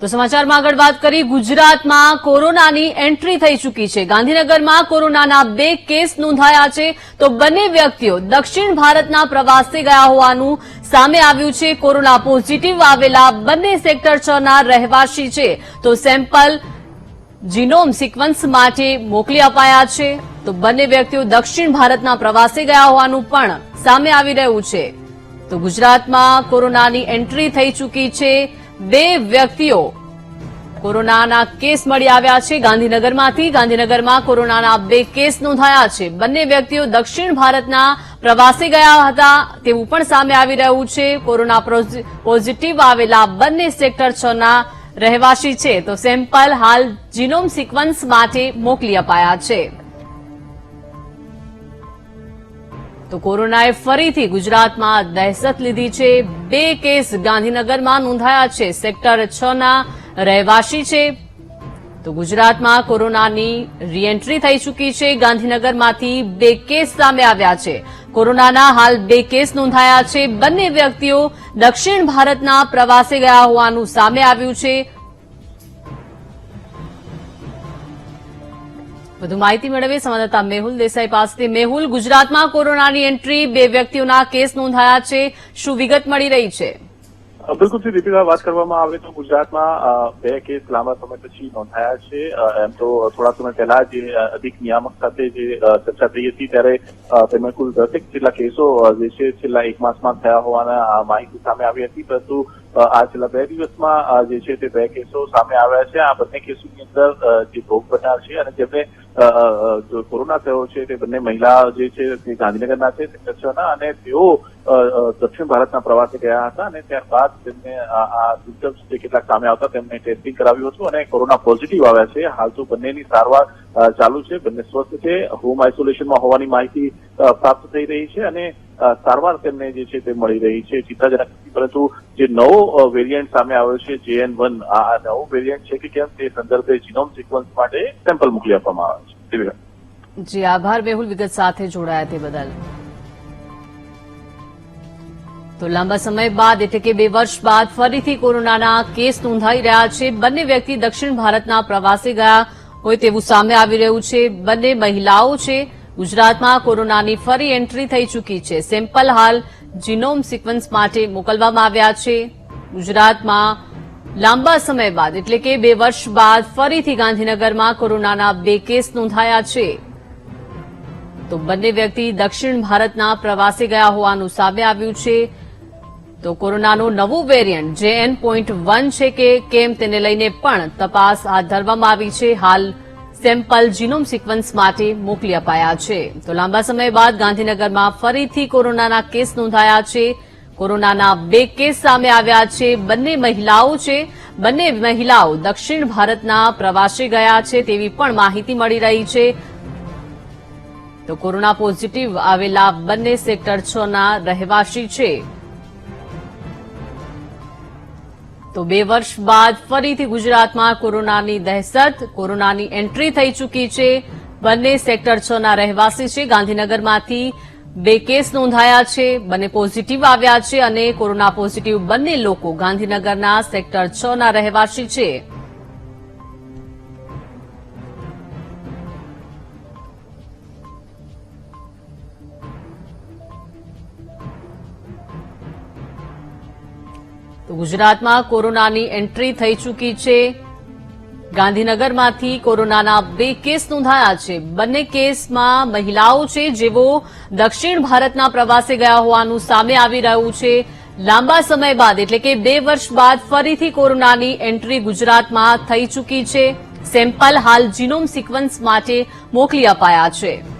તો સમાચારમાં આગળ વાત કરી, ગુજરાતમાં કોરોનાની એન્ટ્રી થઈ ચૂકી છે. ગાંધીનગરમાં કોરોનાના બે કેસ નોંધાયા છે. તો બંને વ્યક્તિઓ દક્ષિણ ભારતના પ્રવાસે ગયા હોવાનું સામે આવ્યું છે. કોરોના પોઝિટિવ આવેલા બંને સેક્ટર છ ના રહેવાસી છે. તો સેમ્પલ જીનોમ સિક્વન્સ માટે મોકલી અપાયા છે. તો બંને વ્યક્તિઓ દક્ષિણ ભારતના પ્રવાસે ગયા હોવાનું પણ સામે આવી રહ્યું છે. તો ગુજરાતમાં કોરોનાની એન્ટ્રી થઈ ચૂકી છે. બે વ્યક્તિઓ કોરોનાના કેસ મળી આવ્યા છે. ગાંધીનગરમાંથી, ગાંધીનગરમાં કોરોનાના બે કેસ નોંધાયા છે. બંને વ્યક્તિઓ દક્ષિણ ભારતના પ્રવાસે ગયા હતા. તેવું પણ સામે આવી રહ્યું છે. કોરોના પોઝి- પોઝિટિવ આવેલા બંને સેક્ટર છ ના રહેવાસી છે. તો સેમ્પલ હાલ જીનોમ સિક્વન્સ માટે મોકલી અપાયા છે. તો કોરોનાએ ફરીથી ગુજરાતમાં દહેશત લીધી છે. બે કેસ ગાંધીનગરમાં નોંધાયા છે. સેક્ટર છ ના રહેવાસી છે. તો ગુજરાતમાં કોરોનાની રીએન્ટ્રી થઈ ચૂકી છે. ગાંધીનગરમાંથી બે કેસ સામે આવ્યા છે. કોરોનાના હાલ બે કેસ નોંધાયા છે. બંને વ્યક્તિઓ દક્ષિણ ભારતના પ્રવાસે ગયા હોવાનું સામે આવ્યું છે. વધુ માહિતી મેળવીએ સંવાદદાતા મેહુલ દેસાઈ પાસેથી. મેહુલ, ગુજરાતમાં કોરોનાની એન્ટ્રી, બે વ્યક્તિઓના કેસ નોંધાયા છે. શું વિગત મળી રહી છે? બિલકુલ શ્રી દીપિકા, વાત કરવામાં આવે તો ગુજરાતમાં બે કેસ લાંબા સમય પછી નોંધાયા છે. એમ તો થોડા સમય પહેલા જે અધિક નિયામક સાથે જે ચર્ચા થઈ હતી ત્યારે તેમાં કુલ દસેક જેટલા કેસો જે છે, છેલ્લા એક માસમાં થયા હોવાના માહિતી સામે આવી હતી. પરંતુ આ છેલ્લા બે દિવસમાં જે છે તે બે કેસો સામે આવ્યા છે. આ બંને કેસોની અંદર જે ભોગ બનનાર છે અને જેમને કોરોના થયો છે, તે બંને મહિલા જે છે તે ગાંધીનગરના છે કચ્છના અને તેઓ દક્ષિણ ભારતના પ્રવાસે ગયા હતા અને ત્યારબાદ તેમને આ સિમ્ટમ્સ જે કેટલાક સામે આવતા તેમને ટેસ્ટિંગ કરાવ્યું હતું અને કોરોના પોઝિટિવ આવ્યા છે. હાલ તો બંનેની સારવાર ચાલુ છે. બંને સ્વસ્થ છે. હોમ આઇસોલેશનમાં હોવાની માહિતી પ્રાપ્ત થઈ રહી છે અને સારવાર તેમને જે છે તે મળી રહી છે ચિંતાજનક પરંતુ જે નવો વેરિયન્ટ સામે આવ્યો છે જેએન વન આ નવો વેરિયન્ટ છે કે કેમ, તે સંદર્ભે જીનોમ સિક્વન્સ માટે સેમ્પલ મોકલી આપવામાં આવે છે. જી, આભાર, મેહુલ વિગત સાથે જોડાયા તે બદલ. તો લાંબા સમય બાદ, એટલે કે બે વર્ષ બાદ, ફરીથી કોરોનાના કેસ નોંધાઈ રહ્યા છે. બંને વ્યક્તિ દક્ષિણ ભારતના પ્રવાસે ગયા હોય તેવું સામે આવી રહ્યું છે. બંને મહિલાઓ છે ગુજરાતમાં કોરોનાની ફરી એન્ટ્રી થઈ ચૂકી છે. સેમ્પલ હાલ જીનોમ સિક્વન્સ માટે મોકલવામાં આવ્યા છે. ગુજરાતમાં લાંબા સમય બાદ, એટલે કે બે વર્ષ બાદ ફરીથી ગાંધીનગરમાં કોરોનાના બે કેસ નોંધાયા છે. તો બંને વ્યક્તિ દક્ષિણ ભારતના પ્રવાસે ગયા હોવાનું સામે આવ્યું છે. તો કોરોનાનું નવું વેરિયન્ટ, જે એન પોઈન્ટ વન છે કે કેમ, તેને લઈને પણ તપાસ હાથ ધરવામાં આવી છે. હાલ સેમ્પલ જીનોમ સિક્વન્સ માટે મોકલી અપાયા છે. તો લાંબા સમય બાદ ગાંધીનગરમાં ફરીથી કોરોનાના કેસ નોંધાયા છે. કોરોનાના બે કેસ સામે આવ્યા છે. બંને મહિલાઓ છે. બંને મહિલાઓ દક્ષિણ ભારતના પ્રવાસે ગયા છે તેવી પણ માહિતી મળી રહી છે. તો કોરોના પોઝિટિવ આવેલા બંને સેક્ટર છ ના રહેવાસી છે. તો બે વર્ષ બાદ ફરીથી ગુજરાતમાં કોરોનાની દહેશત, કોરોનાની એન્ટ્રી થઈ ચૂકી છે. બંને સેક્ટર છ ના રહેવાસી છે. ગાંધીનગરમાંથી બે કેસ નોંધાયા છે. બંને પોઝિટિવ આવ્યા છે અને કોરોના પોઝિટિવ બંને લોકો ગાંધીનગરના સેક્ટર છ ના રહેવાસી છે. તો ગુજરાતમાં કોરોનાની એન્ટ્રી થઈ ચૂકી છે. ગાંધીનગરમાંથી કોરોનાના બે કેસ નોંધાયા છે. બંને કેસમાં મહિલાઓ છે જેઓ દક્ષિણ ભારતના પ્રવાસે ગયા હોવાનું સામે આવી રહ્યું છે. લાંબા સમય બાદ, એટલે કે બે વર્ષ બાદ ફરીથી કોરોનાની એન્ટ્રી ગુજરાતમાં થઈ ચૂકી છે. સેમ્પલ હાલ જીનોમ સિક્વન્સ માટે મોકલી અપાયા છે.